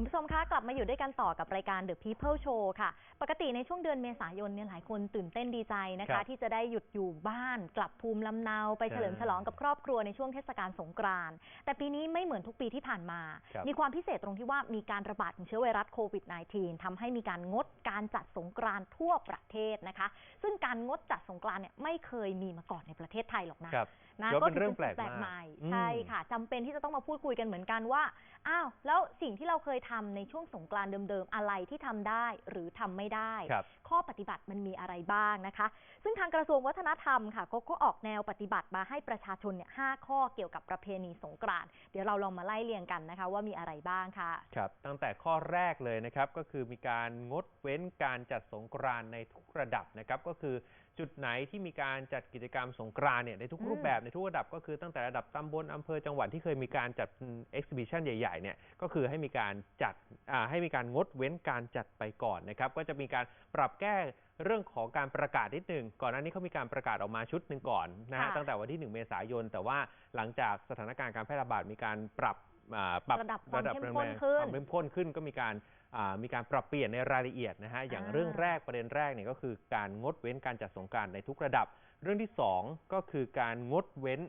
คุณผู้ชมคะกลับมาอยู่ด้วยกันต่อกับรายการ The People Show ค่ะ ปกติในช่วงเดือนเมษายนเนี่ยหลายคนตื่นเต้นดีใจนะครัคะ บที่จะได้หยุดอยู่บ้าน กลับภูมิลำเนาไปใช่เฉลิมฉลองกับครอบครัวในช่วงเทศกาลสงกรานต์แต่ปีนี้ไม่เหมือนทุกปีที่ผ่านมา ครับ มีความพิเศษตรงที่ว่ามีการระบาดของเชื้อไวรัสโควิด -19 ทำให้มีการงดการจัดสงกรานต์ทั่วประเทศนะคะ ซึ่งการงดจัดสงกรานต์เนี่ยไม่เคยมีมาก่อนในประเทศไทยหรอกนะ ครับ นะถือว่าเป็นถืเรื่องแปลกแปลกมากใหม่อืมใช่ค่ะจำเป็นที่จะต้องมาพูดคุยกันเหมือนกันว่า อ้าวแล้วสิ่งที่เราเคยทำในช่วงสงกรานต์เดิมๆ อะไรที่ทำได้หรือทำไม่ได้ครับข้อปฏิบัติมันมีอะไรบ้างนะคะ ซึ่งทางกระทรวงวัฒนธรรมค่ะก็ก็ออกแนวปฏิบัติมาให้ประชาชนเนี่ยหข้อเกี่ยวกับประเพณีสงกรานต์เดี๋ยวเราลองมาไล่เรียงกันนะคะ ว่ามีอะไรบ้างค่ะครับตั้งแต่ข้อแรกเลยนะครับก็คือมีการงดเว้นการจัดสงกรานต์ในทุกระดับนะครับก็คือ จุดไหนที่มีการจัดกิจกรรมสงกรานต์เนี่ยในทุกอืมรูปแบบในทุกระดับก็คือตั้งแต่ระดับตำบลอำเภอจังหวัดที่เคยมีการจัดเอ็กซิบิชันใหญ่ๆเนี่ยก็คือให้มีการจัดอ่าให้มีการงดเว้นการจัดไปก่อนนะครับ ก็จะมีการปรับแก้เรื่องของการประกาศนิดหนึ่งก่อนหน้านี้เขามีการประกาศออกมาชุดหนึ่งก่อนนะฮะค่ะตั้งแต่วันที่ 1 เมษายน แต่ว่าหลังจากสถานการณ์การแพร่ระบาดมีการปรับ อ่าปรับระดับความเข้มข้นแรงขึ้น ความเข้มข้นขึ้นก็มีการอ่ามีการปรับเปลี่ยนในรายละเอียดนะฮะอย่างอ่าเรื่องแรกประเด็นแรกเนี่ยก็คือการงดเว้นการจัดสงกรารในทุกระดับ เรื่องที่สองก็คือการงดเว้น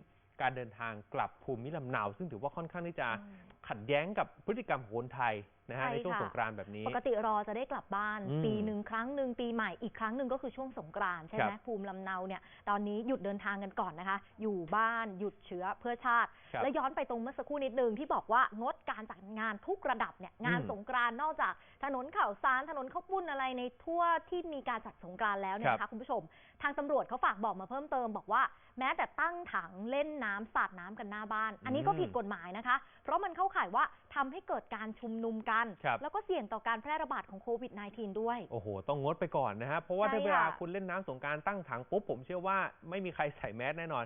การเดินทางกลับภูมิลำเนา ซึ่งถือว่าค่อนข้างที่จะอืมขัดแย้งกับพฤติกรรมของคนไทย นะฮะใช่ในช่วงค่ะ สงกรานต์แบบนี้ ปกติรอจะได้กลับบ้าน อืมปีหนึ่งครั้งหนึ่งปีใหม่อีกครั้งหนึ่งก็คือช่วงสงกรานต์ใช่ไหมครับภูมิลำเนาเนี่ยตอนนี้หยุดเดินทางกันก่อนนะคะ อยู่บ้านหยุดเชื้อเพื่อชาติ ครับและย้อนไปตรงเมื่อสักครู่นิดนึงที่บอกว่างดการจัดงานทุกระดับเนี่ยงานอืมสงกรานต์นอกจากถนนข่าวสารถนนข้าวปุ้นอะไรในทั่วที่มีการจัดสงกรานต์แล้วเนี่ยครันะคะบ คุณผู้ชม ทางตำรวจเขาฝากบอกมาเพิ่มเติมบอกว่าแม้แต่ตั้งถังเล่นน้ำสาดน้ำกันหน้าบ้าน อันนี้ก็อืม ผิดกฎหมายนะคะ เพราะมันเข้าข่ายว่าทำให้เกิดการชุมนุมกันครับแล้วก็เสี่ยงต่อการแพร่ระบาดของโควิด -19 ด้วย โอ้โห ต้องงดไปก่อนนะฮะ เพราะว่าใช่ถ้าเวลาค่ะคุณเล่นน้ำสงกรารตั้งถังปุ๊บ ผมเชื่อว่าไม่มีใครใส่แมสแน่นอน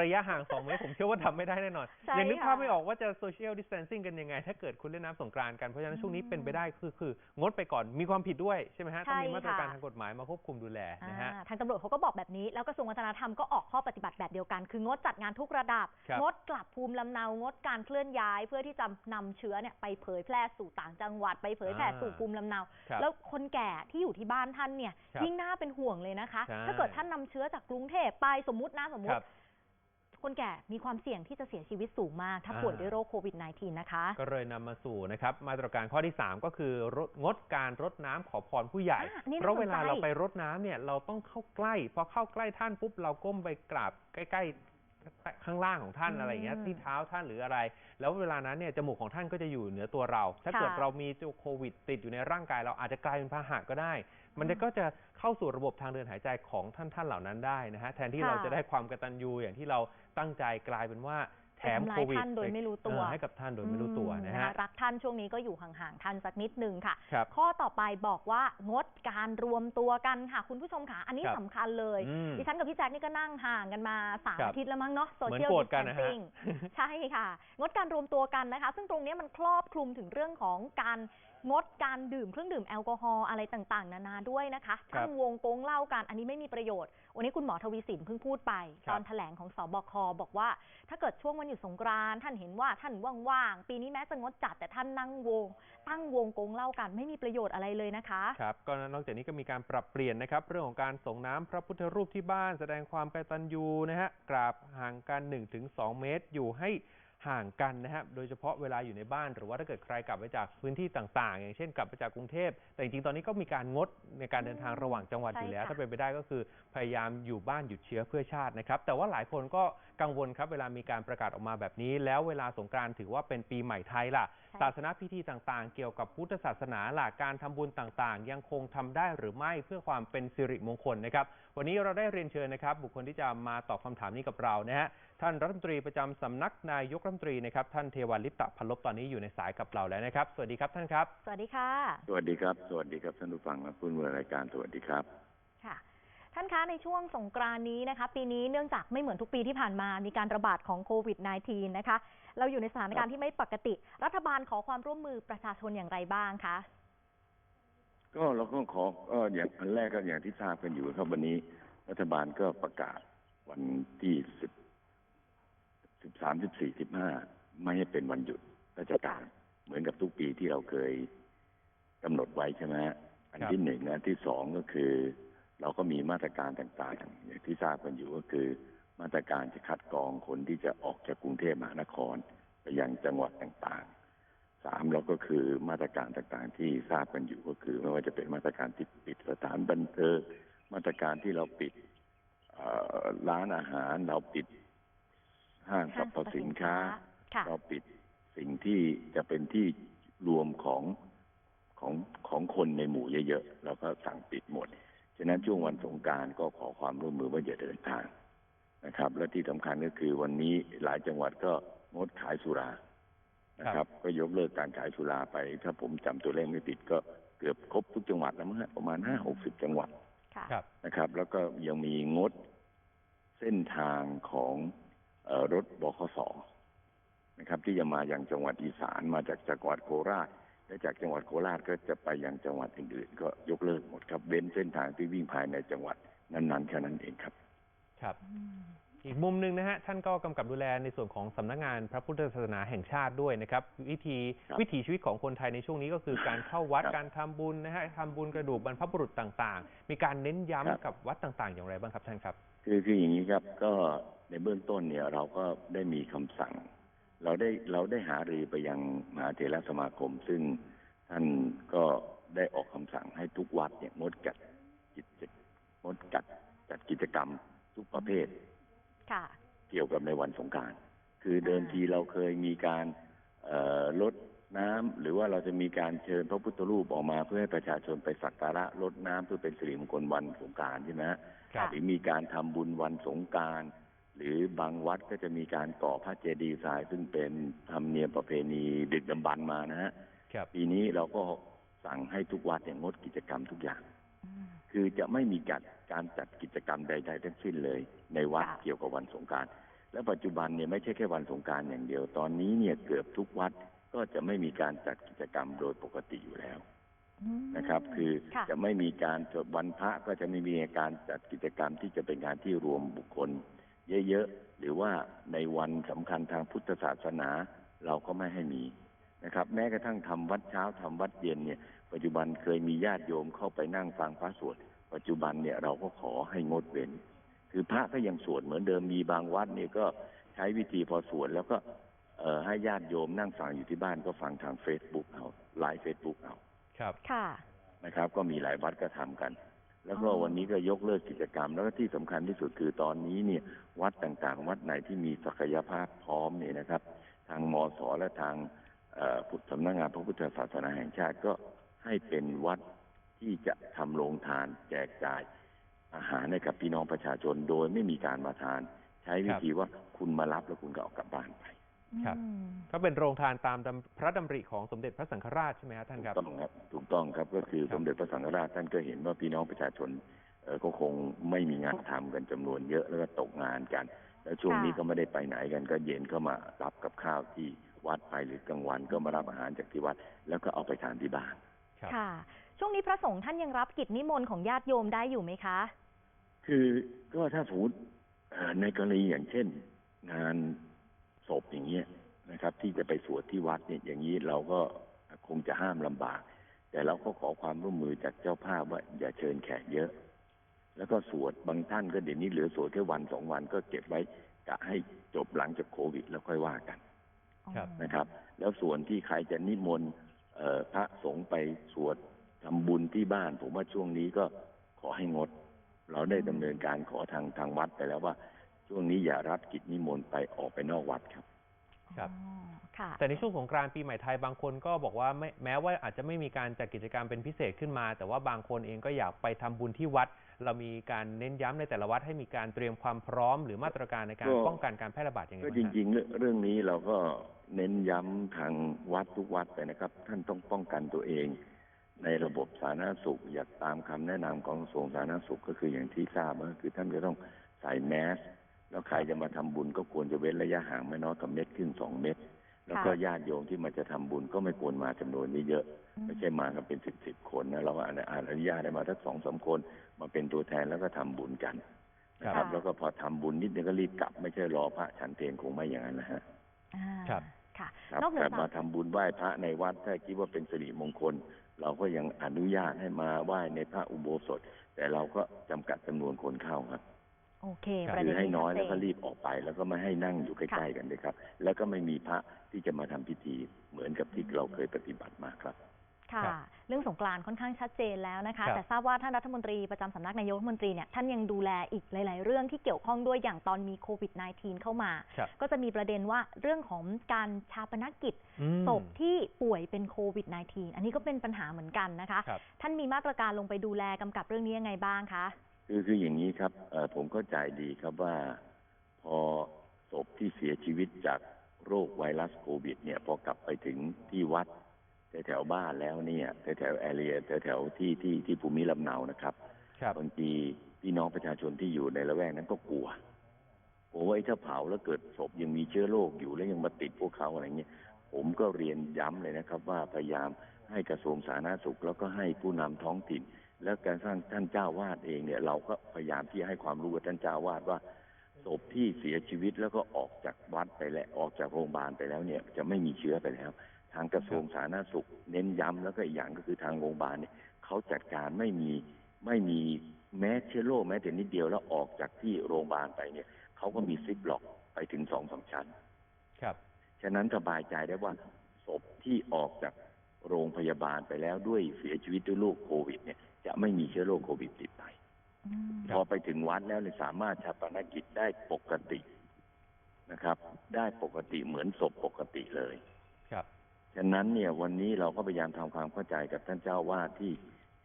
ระยะห่าง 2 เมตรผมเชื่อว่าทำไม่ได้แน่นอนใช่ยังนึกค่ะภาพไม่ออกว่าจะโซเชียลดิส a ทนซิ่งกันยังไง ถ้าเกิดคุณเล่นน้ำสงกรานต์กัน เพราะฉะนั้นช่วงนี้เป็นไปได้คือคืองดไปก่อน มีความผิดด้วยใช่ไหมฮะ ต้องมีใช่มาตรการค่ะทางกฎหมายมาควบคุมดูแลนะฮะอ่าทางตำรวจเขาก็บอกแบบนี้ แล้วกระทรวงวัฒนธรรมก็ออกข้อปฏิบัติแบบเดียวกัน คืองดจัดงานทุกระดับครับงดกลับภูมิลำเนางดการเคลื่อนย้ายเพื่อที่จะนำเชื้อเนี่ยไปเผยแพร่สู่ต่างจังหวัด ไปเผยแพร่สู่ภูมิลำเนา ครับแล้วคนแก่ที่อยู่ที่บ้านท่านเนี่ยครับยิ่งน่าเป็นห่วงเลยนะคะ ใช่ ถ้าเกิดท่านนำเชื้อจากกรุงเทพไปสมมตินะสมมคติ รับ คนแก่มีความเสี่ยงที่จะเสียชีวิตสูงมาก ถ้าอ่า ป่วยด้วยโรคโควิด -19 นะคะ ก็เลยนำมาสู่นะครับ มาตรการข้อที่ 3 ก็คือรดงดการรดน้ำขอพรผู้ใหญ่ อะนี่น่าเพราะเวลาสนใจเราไปรดน้ำเนี่ยเราต้องเข้าใกล้ พอเข้าใกล้ท่านปุ๊บเราก้มไปกราบใกล้ ๆ ข้างล่างของท่านอืมอะไรอย่างเงี้ยที่เท้าท่านหรืออะไร แล้วเวลานั้นเนี่ยจมูกของท่านก็จะอยู่เหนือตัวเรา ถ้าค่ะเกิดเรามีเจ้าโควิด ติดอยู่ในร่างกายเราอาจจะกลายเป็นพาหะก็ได้ มันอืมก็จะเข้าสู่ระบบทางเดินหายใจของท่านท่านเหล่านั้นได้นะฮะแทนที่ค่ะเราจะได้ความกตัญญูอย่างที่เราตั้งใจกลายเป็นว่า แถมไปทำร้ายโควิดท่านโดยไม่รู้ตัวเออให้กับท่านโดยไม่รู้ตัวอืมนะฮะรักท่านช่วงนี้ก็อยู่ห่างๆท่านสักนิดนึงค่ะครับข้อต่อไปบอกว่างดการรวมตัวกันค่ะ คุณผู้ชมค่ะอันนี้ครับสำคัญเลยอืมดิฉันกับพี่แจ็คนี่ก็นั่งห่างกันมาสามครับอาทิตย์แล้วมั้งเนาะโซเหมือนเชียลโกรดิธสกันแทนนะฮะซิ่งใช่ค่ะ งดการรวมตัวกันนะคะ ซึ่งตรงนี้มันครอบคลุมถึงเรื่องของการงดการดื่มเครื่องดื่มแอลกอฮอล์อะไรต่างๆ นานาด้วยนะคะครับตั้งวงโกงเหล้ากันอันนี้ไม่มีประโยชน์ วันนี้คุณหมอทวีสินเพิ่งพูดไปครับตอนแถลงของสบคบอกว่า ถ้าเกิดช่วงวันหยุดสงกรานต์ท่านเห็นว่าท่านว่างๆ ปีนี้แม้จะงดจัดแต่ท่านนั่งวง ตั้งวงโกงเหล้ากันไม่มีประโยชน์อะไรเลยนะคะ ครับ ก็นอกจากนี้ก็มีการปรับเปลี่ยนนะครับ เรื่องของการส่งน้ำพระพุทธรูปที่บ้านแสดงความกตัญญูนะฮะกราบห่างกัน 1-2 เมตรอยู่ให้ ห่างกันนะครับโดยเฉพาะเวลาอยู่ในบ้านหรือว่าถ้าเกิดใครกลับไปจากพื้นที่ต่าง ๆ อย่างเช่นกลับไปจากกรุงเทพ แต่จริงๆ ตอนนี้ก็มีการงดในการเดินทางระหว่างจังหวัดใช่อยู่แล้วค่ะถ้าเป็นไปได้ก็คือพยายามอยู่บ้านหยุดเชื้อเพื่อชาตินะครับ แต่ว่าหลายคนก็กังวลครับเวลามีการประกาศออกมาแบบนี้ แล้วเวลาสงกรานต์ถือว่าเป็นปีใหม่ไทยล่ะใช่ศาสนพิธีต่างๆ เกี่ยวกับพุทธศาสนาหลักการทำบุญต่างๆ ยังคงทำได้หรือไม่เพื่อความเป็นสิริมงคลนะครับ วันนี้เราได้เรียนเชิญนะครับ บุคคลที่จะมาตอบคำถามนี้กับเรานะฮะท่านรัฐมนตรีประจำสำนักนายกรัฐมนตรีนะครับท่านเทวันลิปตะพันลบตอนนี้อยู่ในสายกับเราแล้วนะครับ สวัสดีครับท่านครับ สวัสดีค่ะ สวัสดีครับ สวัสดีครับท่านผู้ฟังและผู้ดำเนินรายการสวัสดีครับค่ะท่านคะในช่วงสงกรานต์นี้นะคะ ปีนี้เนื่องจากไม่เหมือนทุกปีที่ผ่านมา มีการระบาดของโควิด -19 นะคะ เราอยู่ในสถานการณ์ที่ไม่ปกติ รัฐบาลขอความร่วมมือประชาชนอย่างไรบ้างคะ ก็เราก็ขอก็อย่างอันแรกก็อย่างที่ทราบกันอยู่ครับวันนี้รัฐบาลก็ประกาศวันที่สิบสิบสามสิบสี่สิบห้าไม่ให้เป็นวันหยุดราชการ เหมือนกับทุกปีที่เราเคยกำหนดไว้ใช่ไหมฮะอันที่หนึ่งอันที่สองก็คือ เราก็มีมาตรการต่างๆ อย่างที่ทราบกันอยู่ก็คือ มาตรการจะคัดกรองคนที่จะออกจากกรุงเทพมหานคร ไปยังจังหวัดต่าง สามเราก็คือมาตรการต่างๆ ที่ทราบกันอยู่ก็คือ ไม่ว่าจะเป็นมาตรการที่ปิดสถานบันเทิงมาตรการที่เราปิดเอ่อร้านอาหารเราปิดห้างสรรพสินค้าค่ะเราปิดสิ่งที่จะเป็นที่รวมของของของคนในหมู่เยอะๆเราก็สั่งปิดหมด ฉะนั้นช่วงวันสงกรารก็ขอความร่วมมือว่าอย่าเดินทางนะครับ และที่สำคัญก็คือวันนี้หลายจังหวัดก็งดขายสุรา นะครับ ก็ยกเลิกการขายสุราไป ถ้าผมจำตัวเลขไม่ผิดก็เกือบครบทุกจังหวัดแล้วมั้งฮะประมาณห้าหกสิบจังหวัดค่ะครับนะครับ แล้วก็ยังมีงดเส้นทางของเออรถบขสนะครับ ที่จะมายังจังหวัดอีสานมาจากจังหวัดโคราชและจากจังหวัดโคราชก็จะไปยังจังหวัดอื่นๆก็ยกเลิกหมดครับเว้นเส้นทางที่วิ่งภายในจังหวัดนั้นๆแค่นั้นเองครับ ครับ อืมอีกมุมหนึ่งนะฮะท่านก็กำกับดูแลในส่วนของสำนักงานพระพุทธศาสนาแห่งชาติด้วยนะครับ วิธีครับวิถีชีวิตของคนไทยในช่วงนี้ก็คือการเข้าวัดครับการทำบุญนะฮะทำบุญกระดูกบรรพบุรุษต่างๆ มีการเน้นย้ำครับกับวัดต่างๆ อย่างไรบ้างครับท่านครับ คือคืออย่างนี้ครับก็ในเบื้องต้นเนี่ยเราก็ได้มีคำสั่ง เราได้เราได้หารือไปยังมหาเถรสมาคม ซึ่งท่านก็ได้ออกคำสั่งให้ทุกวัดเนี่ยงดจัดกิจงดจัดจัดกิจกรรมทุกประเภทค่ะ เกี่ยวกับในวันสงกราร คือเดิมทีเราเคยมีการเอ่อลดน้ำหรือว่าเราจะมีการเชิญพระพุทธรูปออกมาเพื่อให้ประชาชนไปสักการะลดน้ำเพื่อเป็นสิริมงคลวันสงกรารใช่ไหมฮะครับหรือมีการทำบุญวันสงกรารหรือบางวัดก็จะมีการก่อพระเจดีย์ทรายซึ่งเป็นธรรมเนียมประเพณีดึกดำบรรพ์มานะฮะครับปีนี้เราก็สั่งให้ทุกวัดเนี่ยงดกิจกรรมทุกอย่างอืมคือจะไม่มีการ การจัดกิจกรรมใด ๆ ทั้งสิ้นเลย ในวัดค่ะ เกี่ยวกับวันสงกราร และปัจจุบันเนี่ยไม่ใช่แค่วันสงกรารอย่างเดียว ตอนนี้เนี่ยเกือบทุกวัดก็จะไม่มีการจัดกิจกรรมโดยปกติอยู่แล้ว อืมนะครับ คือค่ะ จะไม่มีการจดวันพระก็จะไม่มีการจัดกิจกรรมที่จะเป็นการที่รวมบุคคล เยอะๆหรือว่าในวันสำคัญทางพุทธศาสนาเราก็ไม่ให้มีนะครับ แม้กระทั่งทำวัดเช้าทำวัดเย็นเนี่ย ปัจจุบันเคยมีญาติโยมเข้าไปนั่งฟังพระสวด ปัจจุบันเนี่ยเราก็ขอให้งดเว้น คือพระก็ยังสวดเหมือนเดิมมีบางวัดเนี่ยก็ใช้วิธีพอสวดแล้วก็เอ่อให้ญาติโยมนั่งฟังอยู่ที่บ้านก็ฟังทางเฟซบุ๊กเอาไลฟ์เฟซบุ๊กเอาครับค่ะนะครับ ก็มีหลายวัดก็ทำกัน แล้วก็อ๋อวันนี้ก็ยกเลิกกิจกรรม แล้วก็ที่สำคัญที่สุดคือตอนนี้เนี่ย วัดต่างๆ วัดไหนที่มีศักยภาพพร้อมเนี่ยนะครับ ทางมสและทางเอ่อพุทธสำนักงานพระพุทธศาสนาแห่งชาติก็ให้เป็นวัด ที่จะทำโรงทานแจกจ่ายอาหารให้กับพี่น้องประชาชนโดยไม่มีการมาทาน ใช้วิธีว่าคุณมารับแล้วคุณก็เอากลับบ้านไปครับอืมก็เป็นโรงทานตามดำพระดำริของสมเด็จพระสังฆราชใช่ไหมครับท่านถูคกรับต้องครับถูกต้องครับก็คือครับสมเด็จพระสังฆราชท่านก็เห็นว่าพี่น้องประชาชนเอ่อก็คงไม่มีงานทำกันจำนวนเยอะแล้วก็ตกงานกัน แล้วช่วงนี้ค่ะก็ไม่ได้ไปไหนกันก็เย็นก็มารับกับข้าวที่วัดไปหรือกลางวันก็มารับอาหารจากที่วัด แล้วก็เอาไปทานที่บ้านครับค่ะ ช่วงนี้พระสงฆ์ท่านยังรับกิจนิมนต์ของญาติโยมได้อยู่ไหมคะ คือก็ถ้าสมมติเอ่อในกรณีอย่างเช่น งานศพอย่างเงี้ยนะครับ ที่จะไปสวดที่วัดเนี่ยอย่างนี้เราก็คงจะห้ามลำบาก แต่เราก็ขอความร่วมมือจากเจ้าภาพว่าอย่าเชิญแขกเยอะ แล้วก็สวดบางท่านก็เดี๋ยวนี้เหลือสวดแค่วันสองวันก็เก็บไว้กะให้จบหลังจากโควิดแล้วค่อยว่ากันครับนะครับ แล้วส่วนที่ใครจะนิมนต์เอ่อพระสงฆ์ไปสวด ทำบุญที่บ้าน ผมว่าช่วงนี้ก็ขอให้งด เราได้ดำเนินการขอทางทางวัดไปแล้วว่า ช่วงนี้อย่ารับกิจนิมนต์ไปออกไปนอกวัดครับ ครับอ๋อค่ะแต่ในช่วงสงกรานต์ปีใหม่ไทยบางคนก็บอกว่าไม่แม้ว่าอาจจะไม่มีการจัดกิจกรรมเป็นพิเศษขึ้นมา แต่ว่าบางคนเองก็อยากไปทำบุญที่วัด เรามีการเน้นย้ำในแต่ละวัดให้มีการเตรียมความพร้อม หรือมาตรการในการก็ป้องกันการแพร่ระบาดยังไงก็บ้างจฮะริงๆเรื่องเรื่องนี้เราก็เน้นย้ำทางวัดทุกวัดไปนะครับ ท่านต้องป้องกันตัวเอง ในระบบสาธารณสุขอยากตามคำแนะนำของกระทรวงสาธารณสุขก็คืออย่างที่ทราบก็คือท่านจะต้องใส่แมสแล้วใครจะมาทำบุญก็ควรจะเว้นระยะห่างไม่น้อยกว่าเม็ดครึ่งสองเม็ดแล้วก็ค่ะญาติโยมที่มาจะทำบุญก็ไม่ควรมาจำนวนนี้เยอะ ไม่ใช่มากันเป็นสิบสิบคนนะเราก็อนุญาตได้มาสักสองสามคนมาเป็นตัวแทนแล้วก็ทำบุญกันนะคครัรับบแล้วก็พอทำบุญนิดนึงก็รีบกลับไม่ใช่รอพระฉันเพลงคงไม่อย่างนั้นนะฮะอ่าครับค่ะครับนอกเหนือการจามากทำบุญไหว้พระในวัดถ้าคิดว่าเป็นสิริมงคล เราก็ยังอนุญาตให้มาไหว้ในพระอุโบสถ แต่เราก็จำกัดจำนวนคนเข้าครับโอเคครับประคืเด็อนให้นี้น้อยชัดแล้วเจก็นรีบออกไป แล้วก็ไม่ให้นั่งอยู่ใกล้ๆกันเลยครับ แล้วก็ไม่มีพระที่จะมาทำพิธีเหมือนกับที่เราเคยปฏิบัติมาครับ ค่ะครับเรื่องสงกรานต์ค่อนข้างชัดเจนแล้วนะคะครับแต่ทราบว่าท่านรัฐมนตรีประจำสำนักนายกรัฐมนตรีเนี่ยท่านยังดูแลอีกหลาย ๆ เรื่องที่เกี่ยวข้องด้วยอย่างตอนมีโควิด -19 เข้ามาครับก็จะมีประเด็นว่าเรื่องของการชาปนกิจอืมศพที่ป่วยเป็นโควิด -19 อันนี้ก็เป็นปัญหาเหมือนกันนะคะครับท่านมีมาตรการลงไปดูแลกำกับเรื่องนี้ยังไงบ้างคะคือคืออย่างนี้ครับเอ่อผมเข้าใจดีครับว่าพอศพที่เสียชีวิตจากโรคไวรัสโควิด เนี่ยพอกลับไปถึงที่วัด แถวๆบ้านแล้วเนี่ยแถวๆแอเรียแถวๆที่ที่ที่ภูมิลำเนานะครับครับบางทีพี่น้องประชาชนที่อยู่ในละแวกนั้นก็กลัวกลัวว่าไอ้ถ้าเผาแล้วเกิดศพยังมีเชื้อโรคอยู่แล้วยังมาติดพวกเขาอะไรเงี้ยผมก็เรียนย้ำเลยนะครับ ว่าพยายามให้กระทรวงสาธารณสุข แล้วก็ให้ผู้นำท้องถิ่น แล้วการสร้างท่านเจ้าวาดเองเนี่ย เราก็พยายามที่ให้ความรู้กับท่านเจ้าวาดว่าศพที่เสียชีวิตแล้วก็ออกจากวัดไปแล้วออกจากโรงพยาบาลไปแล้วเนี่ย จะไม่มีเชื้อไปแล้ว ทางกระทรวงสาธารณสุข เน้นย้ำแล้วก็อีกอย่างก็คือทางโรงพยาบาลเนี่ยเขาจัดการไม่มีไม่มีแม้เชื้อโรคแม้แต่นิดเดียวแล้วออกจากที่โรงพยาบาลไปเนี่ยเขาก็มีซิปล็อกไปถึงสองสามชั้น ครับ ฉะนั้นสบายใจได้ว่าศพที่ออกจากโรงพยาบาลไปแล้วด้วยเสียชีวิตด้วยโรคโควิด เนี่ย จะไม่มีเชื้อโรคโควิดติดไปอืมครัพบอไปถึงวัดแล้วเนี่ยสามารถชาปนกิจได้ปกตินะครับ ได้ปกติเหมือนศพปกติเลย ครับ ฉะนั้นเนี่ยวันนี้เราก็พยายามทำความเข้าใจกับท่านเจ้าวาดที่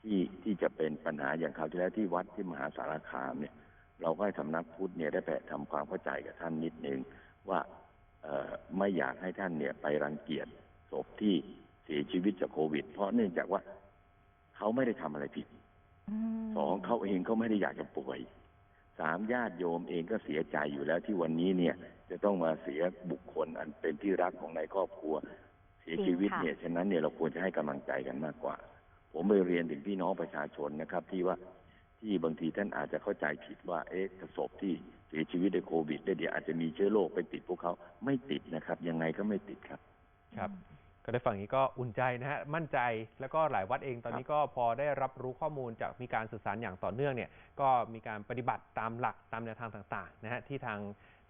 ที่ที่จะเป็นปัญหาอย่างคราวที่แล้วที่วัดที่มหาสารคามเนี่ย เราก็ให้สำนักพุทธเนี่ยได้ไปทำความเข้าใจกับท่านนิดนึงว่าเอ่อไม่อยากให้ท่านเนี่ยไปรังเกียจศพที่เสียชีวิตจากโควิด เพราะเนื่องจากว่าเขาไม่ได้ทำอะไรผิดมสองเขาเองก็ไม่ได้อยากจะป่วยสามญาติโยมเองก็เสียใจอยู่แล้วที่วันนี้เนี่ย จะต้องมาเสียบุคคลอันเป็นที่รักของในครอบครัว เสียชีวิตเนี่ยฉะนั้นเนี่ยเราควรจะให้กำลังใจกันมากกว่า ผมไปเรียนถึงพี่น้องประชาชนนะครับ ที่ว่าที่บางทีท่านอาจจะเข้าใจผิดว่าเอ๊ะศพที่เสียชีวิตด้วยโควิดเนี่ยเดี๋ยวอาจจะมีเชื้อโรคไปติดพวกเขาไม่ติดนะครับ ยังไงก็ไม่ติดครับ ครับ ก็ได้ฟังอย่างนี้ก็อุ่นใจนะฮะมั่นใจแล้วก็หลายวัดเองตอนนี้ก็พอได้รับรู้ข้อมูลจากมีการสื่อสารอย่างต่อเนื่องเนี่ย ก็มีการปฏิบัติตามหลักตามแนวทางต่างๆนะฮะที่ทาง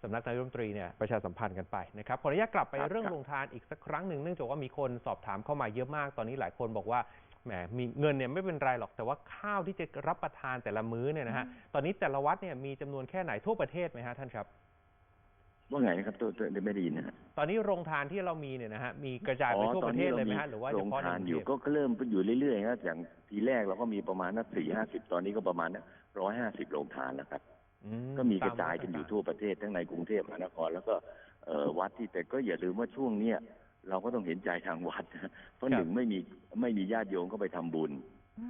สำนักนายกรัฐมนตรีเนี่ยประชาสัมพันธ์กันไปนะครับขออนุญาตกลับไปครับ เรื่องครับโรงทานอีกสักครั้งหนึ่งเนื่องจากว่ามีคนสอบถามเข้ามาเยอะมาก ตอนนี้หลายคนบอกว่าแหมมีเงินเนี่ยไม่เป็นไรหรอกแต่ว่าข้าวที่จะรับประทานแต่ละมื้อเนี่ยนะฮะตอนนี้แต่ละวัดเนี่ยมีจำนวนแค่ไหนทั่วประเทศไหมฮะท่านครับ ว่าไงนะครับตัวตัวไม่ได้ยินนะฮะตอนนี้โรงทานที่เรามีเนี่ยนะฮะมีกระจายไปทั่วประเทศเลยไหมฮะหรือว่าโรเฉงพาะในทานกรุงอยู่เทพก็ก็เริ่มอยู่เรื่อยๆนะอย่างทีแรกเราก็มีประมาณนักสี่ห้าสิบตอนนี้ก็ประมาณร้อยห้าสิบโรงทานแล้วครับอื ก็มีกระตจายกันอยู่ทั่วประเทศทั้งในกรุงเทพมหานคร แล้วก็เอ่อวัดที่แต่ก็อย่าลืมว่าช่วงเนี้ยเราก็ต้องเห็นใจทางวัดนะเพราะหนึ่งไม่มีไม่มีญาติโยมก็ไปทำบุญ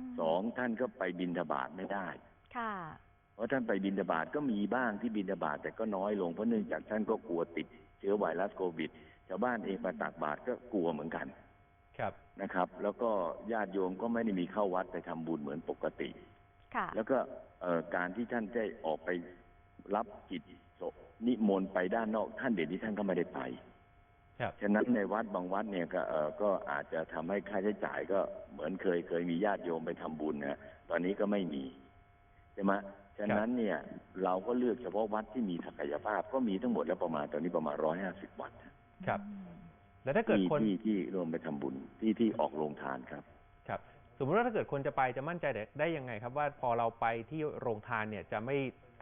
มสองท่านก็ไปบินทบาทไม่ได้ ค่ะเพราะท่านไปบินทบาทก็มีบ้างที่บินทบาทแต่ก็น้อยลงเพราะเนื่องจากท่านก็กลัวติดเชื้อไวรัสโควิดชาวบ้านเองมาตักบาตรก็กลัวเหมือนกัน ครับนะครับ แล้วก็ญาติโยมก็ไม่ได้มีเข้าวัดไปทำบุญเหมือนปกติค่ะ แล้วก็เอ่อการที่ท่านได้ออกไปรับกิจศพนิมนต์ไปด้านนอกท่านเดี๋ยวนี้ท่านก็ไม่ได้ไปครับฉะนั้นในวัดบางวัดเนี่ยก็เอ่อก็อาจจะทำให้ค่าใช้จ่ายก็เหมือนเคยเคยมีญาติโยมไปทำบุญนะตอนนี้ก็ไม่มีใช่ไหมฉะนั้นเนี่ย เราก็เลือกเฉพาะวัดที่มีศักยภาพก็มีทั้งหมดแล้วประมาณตอนนี้ประมาณร้อยห้าสิบวัดครับอืมแล้วถ้าเกิดที่คนที่ที่รวมไปทำบุญที่ที่ออกโรงทานครับ ครับ สมมติว่าถ้าเกิดคนจะไปจะมั่นใจได้ได้ยังไงครับว่าพอเราไปที่โรงทานเนี่ยจะไม่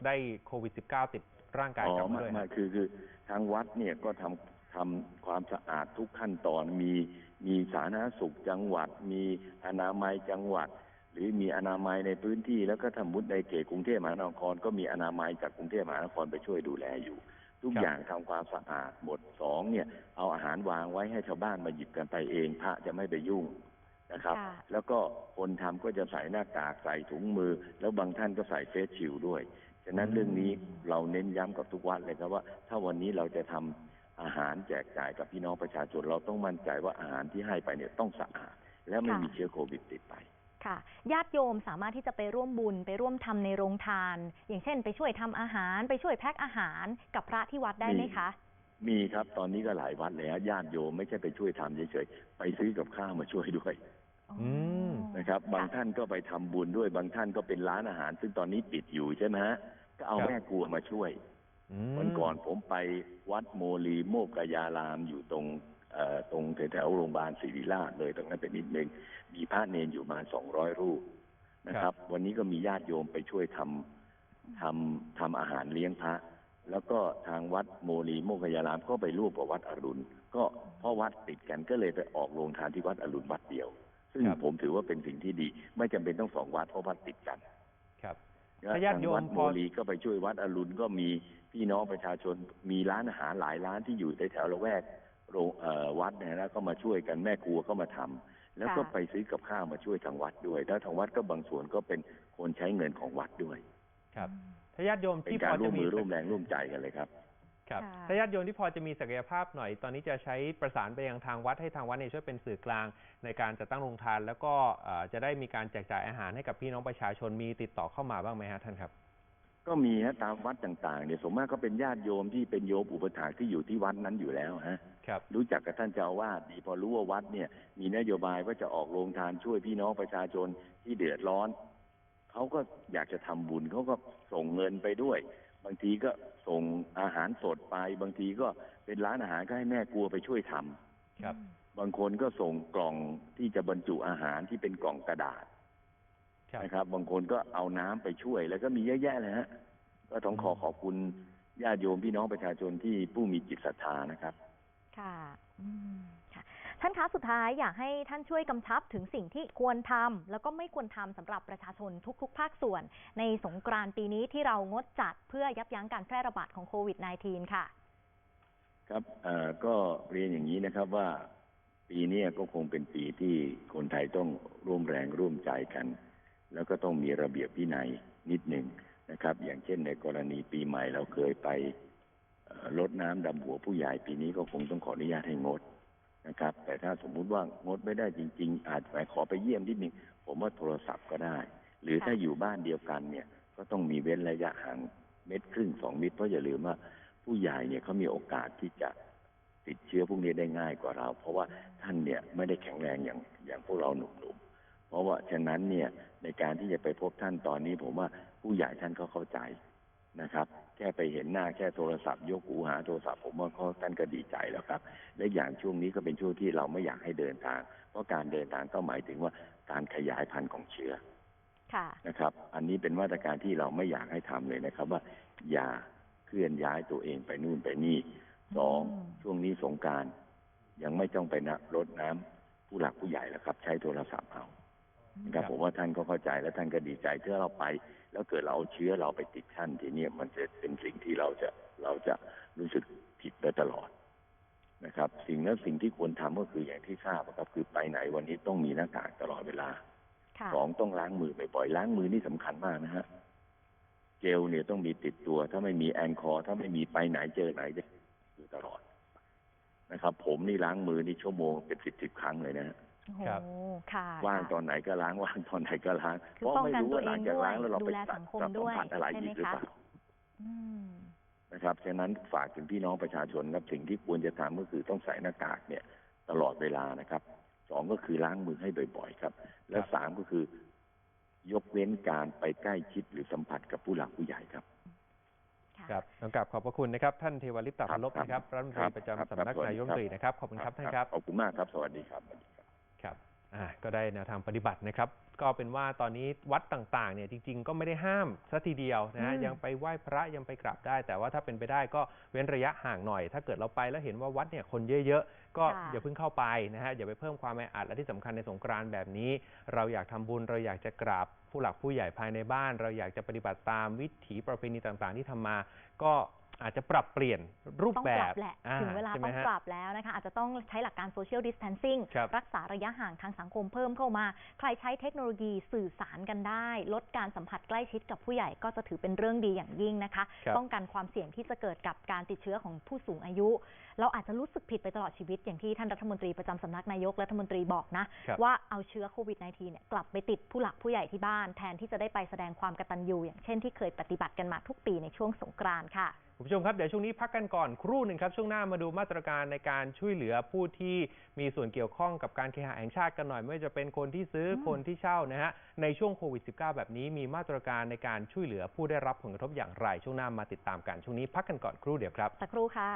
ได้โควิด -19 ติดร่างกายอ๋อกลับมาไมาด้วยมาฮะคือคือทางวัดเนี่ยก็ทำทำความสะอาดทุกขั้นตอนมีมีสาธารณสุขจังหวัด มีอนามัยจังหวัด หรือมีอนามัยในพื้นที่แล้วก็ทำมุดในเขตกรุงเทพมหานคร ก็มีอนามัยจากกรุงเทพมหานครไปช่วยดูแลอยู่ ทุกอย่างทำความสะอาดหมดสองเนี่ย เอาอาหารวางไว้ให้ชาวบ้านมาหยิบกันไปเอง พระจะไม่ไปยุ่ง นะครับค่ะแล้วก็คนทำก็จะใส่หน้ากากใส่ถุงมือ แล้วบางท่านก็ใส่เฟสชิลด์ด้วย ฉะนั้นเรื่องนี้เราเน้นย้ำกับทุกวัดเลยครับว่า ถ้าวันนี้เราจะทำอาหารแจกจ่ายกับพี่น้องประชาชนเราต้องมั่นใจว่าอาหารที่ให้ไปเนี่ยต้องสะอาด และไม่ค่ะมีเชื้อโควิดติดไปค่ะญาติโยมสามารถที่จะไปร่วมบุญไปร่วมทำในโรงทาน อย่างเช่น ไปช่วยทำอาหาร ไปช่วยแพ็คอาหารกับพระที่วัดได้ไหมคะ มีครับตอนนี้ก็หลายวัดเลยฮะญาติโยมไม่ใช่ไปช่วยทำเฉยๆไปซื้อกับข้าวมาช่วยด้วย อืมนะครับ บางท่านก็ไปทำบุญด้วยบางท่านก็เป็นร้านอาหาร ซึ่งตอนนี้ปิดอยู่ใช่ไหมฮะก็เอาครับ แม่ครัวมาช่วยอืมวันก่อนผมไปวัดโมลีโมกขยารามอยู่ตรงเอ่อตรงแถวๆโรงพยาบาลศิริราชเลยตรงนั้นเป็นนิดนึงมีพระเนนอยู่มาสองร้อยรูปนะครับ วันนี้ก็มีญาติโยมไปช่วยทำทำทำอาหารเลี้ยงพระ แล้วก็ทางวัดโมลีโมกขยารามก็ไปร่วมกับวัดอรุณ ก็เพราะวัดติดกันก็เลยไปออกโรงทานที่วัดอรุณวัดเดียว ซึ่งครับผมถือว่าเป็นสิ่งที่ดี ไม่จำเป็นต้องสองวัดเพราะวัดติดกัน ครับแล้วถ้าญาติโยมทงวัดพโมอลีก็ไปช่วยวัดอรุณก็มีพี่น้องประชาชนมีร้านอาหารหลายร้านที่อยู่ในแถวละแวกโรงเอ่อวัดเนี่ยนะก็มาช่วยกันแม่ครัวก็มาทำแล้วก็ค่ะไปซื้อกับข้าวมาช่วยทางวัดด้วย แล้วทางวัดก็บางส่วนก็เป็นคนใช้เงินของวัดด้วย ครับถ้าญาติโยมเป็นที่พการอร่จะวมมีมือร่วมแรงร่วมใจกันเลยครับ ครับค่ะถ้าญาติโยมที่พอจะมีศักยภาพหน่อย ตอนนี้จะใช้ประสานไปยังทางวัดให้ทางวัดเนี่ยช่วยเป็นสื่อกลาง ในการจัดตั้งโรงทาน แล้วก็เอ่อจะได้มีการแจกจ่ายอาหารให้กับพี่น้องประชาชนมีติดต่อเข้ามาบ้างไหมฮะท่านครับ ก็มีฮะตามวัดต่างๆเนี่ยสมมากก็เป็นญาติโยมที่เป็นโยมอุปถากที่อยู่ที่วัดนั้นอยู่แล้วฮะครับรู้จักกับท่านเจ้าอาวาสดีพอรู้ว่าวัดเนี่ย มีนโยบายว่าจะออกโรงทานช่วยพี่น้องประชาชนที่เดือดร้อนเขาก็อยากจะทำบุญเขาก็ส่งเงินไปด้วย บางทีก็ส่งอาหารสดไป บางทีก็เป็นร้านอาหารก็ให้แม่ครัวไปช่วยทำครับ บางคนก็ส่งกล่องที่จะบรรจุอาหารที่เป็นกล่องกระดาษครับนะครับ บางคนก็เอาน้ำไปช่วย แล้วก็มีเยอะแยะเลยฮะก็ต้องขอขอบคุณญาติโยมพี่น้องประชาชนที่ผู้มีจิตศรัทธานะครับ ค่ะอืมค่ะ ท่านคะสุดท้ายอยากให้ท่านช่วยกำชับถึงสิ่งที่ควรทำแล้วก็ไม่ควรทำสำหรับประชาชนทุก ๆ ภาคส่วน ในสงกรานต์ปีนี้ที่เรางดจัดเพื่อยับยั้งการแพร่ระบาดของโควิด -19 ค่ะ ครับก็เรียนอย่างนี้นะครับว่าปีนี้ก็คงเป็นปีที่คนไทยต้องร่วมแรงร่วมใจกัน แล้วก็ต้องมีระเบียบวินัยนิดหนึ่งนะครับ อย่างเช่นในกรณีปีใหม่เราเคยไปเอ่อรดน้ำดำหัวผู้ใหญ่ปีนี้ก็คงต้องขออนุญาตให้งด นะครับ แต่ถ้าสมมุติว่างดไม่ได้จริง ๆ อาจไปขอไปเยี่ยมนิดนึงผมว่าโทรศัพท์ก็ได้ หรือค่ะถ้าอยู่บ้านเดียวกันเนี่ย ก็ต้องมีเว้นระยะห่างเมตรครึ่งสองเมตรเพราะอย่าลืมว่าผู้ใหญ่เนี่ยเขามีโอกาสที่จะติดเชื้อพวกนี้ได้ง่ายกว่าเรา เพราะว่าท่านเนี่ยไม่ได้แข็งแรงอย่างอย่างพวกเราหนุ่มๆเพราะว่าฉะนั้นเนี่ยในการที่จะไปพบท่านตอนนี้ ผมว่าผู้ใหญ่ท่านก็เข้าใจ นะครับ แค่ไปเห็นหน้าแค่โทรศัพท์ยกหูหาโทรศัพท์ผมว่าเขาท่านก็ดีใจแล้วครับ และอย่างช่วงนี้ก็เป็นช่วงที่เราไม่อยากให้เดินทาง เพราะการเดินทางก็หมายถึงว่าการขยายพันธุ์ของเชื้อค่ะนะครับ อันนี้เป็นมาตรการที่เราไม่อยากให้ทำเลยนะครับ ว่าอย่าเคลื่อนย้ายตัวเองไปนู่นไปนี่สองอืมช่วงนี้สงกรารยังไม่ต้องไปนะรดน้ำผู้หลักผู้ใหญ่แล้วครับ ใช้โทรศัพท์เอานะครับครับผมว่าท่านก็เข้าใจและท่านก็ดีใจถ้าเราไป แล้วเกิดเราเอาเชื้อเราไปติดท่านทีเนี้ยมันจะเป็นสิ่งที่เราจะเราจะรู้สึกผิดไปตลอดนะครับ สิ่งนั้นสิ่งที่ควรทำก็คืออย่างที่ทราบนะครับคือไปไหนวันนี้ต้องมีหน้ากากตลอดเวลาค่ะสองต้องล้างมือบ่อยๆล้างมือนี่สำคัญมากนะฮะเจลเนี่ยต้องมีติดตัว ถ้าไม่มีแอลกอฮอล์ถ้าไม่มีไปไหนเจอไหนจะอยู่ตลอดนะครับ ผมนี่ล้างมือนี่ชั่วโมงเป็นสิบสิบครั้งเลยนะฮะโอ้โห ครับค่ะว่างค่ะตอนไหนก็ล้างว่างตอนไหนก็ล้างคือเพราะป้องไม่กันรู้ตัวว่าหลังจากล้างแล้วเราเองไปด้วยสัดูแลสังคมสัมด้วยผัสอะไรใช่ไหมอีกหรือคะเปล่าอืมนะครับฉะนั้นฝากถึงพี่น้องประชาชนครับสิ่งที่ควรจะทำก็คือต้องใส่หน้ากากเนี่ย ตลอดเวลานะครับสองก็คือล้างมือให้บ่อยๆครับ และครับสามก็คือยกเว้นการไปใกล้ชิดหรือสัมผัสกับผู้หลักผู้ใหญ่ครับค่ะครับต้องกราบขอบพระคุณนะครับ ท่านเทวลิปตาครัพับนลบนะครับรัฐมนตครัรีบประครับจำสำนักครับนายกรัฐมนตรีนะครับ ขอบคุณครับท่านครับ ขอบคุณมากครับ สวัสดีครับ ครับอ่าก็ได้แนวทางปฏิบัตินะครับ ก็เป็นว่าตอนนี้วัดต่างๆเนี่ยจริง ๆ ก็ไม่ได้ห้ามซะทีเดียวนะฮะอืม ยังไปไหว้พระยังไปกราบได้ แต่ว่าถ้าเป็นไปได้ก็เว้นระยะห่างหน่อย ถ้าเกิดเราไปแล้วเห็นว่าวัดเนี่ยคนเยอะๆก็ค่ะอย่าเพิ่งเข้าไปนะฮะอย่าไปเพิ่มความแออัดและที่สำคัญในสงกรานต์แบบนี้ เราอยากทำบุญเราอยากจะกราบผู้หลักผู้ใหญ่ภายในบ้าน เราอยากจะปฏิบัติตามวิถีประเพณีต่างๆ ที่ทำมา ก็ อาจจะปรับเปลี่ยนรูปต้องแบปรับบแหละ อ่ถึงเวลาใช่ไหมต้องฮะ ปรับแล้วนะคะ อาจจะต้องใช้หลักการ social distancing ครับ รักษาระยะห่างทางสังคมเพิ่มเข้ามา ใครใช้เทคโนโลยีสื่อสารกันได้ ลดการสัมผัสใกล้ชิดกับผู้ใหญ่ก็จะถือเป็นเรื่องดีอย่างยิ่งนะคะ ครับ ป้องกันความเสี่ยงที่จะเกิดกับการติดเชื้อของผู้สูงอายุ เราอาจจะรู้สึกผิดไปตลอดชีวิต อย่างที่ท่านรัฐมนตรีประจำสำนักนายกรัฐมนตรีบอกนะ ครับ ว่าเอาเชื้อโควิด -19 เนี่ยกลับไปติดผู้หลักผู้ใหญ่ที่บ้าน แทนที่จะได้ไปแสดงความกตัญญูอย่างเช่นที่เคยปฏิบัติกันมาทุกปีในช่วงสงกรานต์ค่ะ คุณผู้ชมครับ เดี๋ยวช่วงนี้พักกันก่อนครู่หนึ่งครับ ช่วงหน้ามาดูมาตรการในการช่วยเหลือผู้ที่มีส่วนเกี่ยวข้องกับการเคหะแห่งชาติกันหน่อย ไม่ว่าจะเป็นคนที่ซื้ออมคนที่เช่านะฮะในช่วงโควิด -19 แบบนี้มีมาตรการในการช่วยเหลือผู้ได้รับผลกระทบอย่างไร ช่วงหน้ามาติดตามกันช่วงนี้พักกันก่อนครู่เดียวครับสักครู่ค่ะ